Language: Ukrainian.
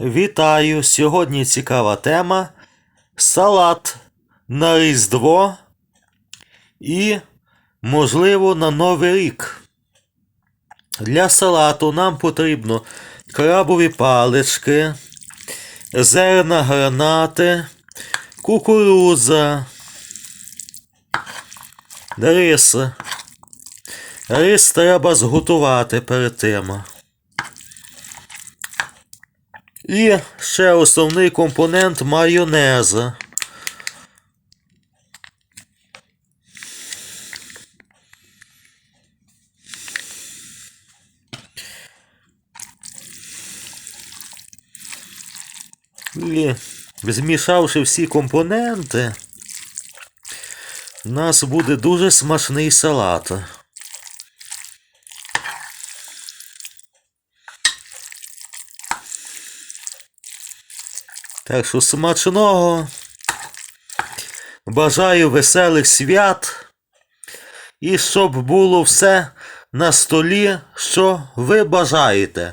Вітаю! Сьогодні цікава тема. Салат на Різдво і, можливо, на Новий рік. Для салату нам потрібно крабові палички, зерна гранати, кукурудза, рис. Рис треба зготувати перед тим. І ще основний компонент майонез. І змішавши всі компоненти, у нас буде дуже смачний салат. Так що смачного. Бажаю веселих свят. І щоб було все на столі, що ви бажаєте.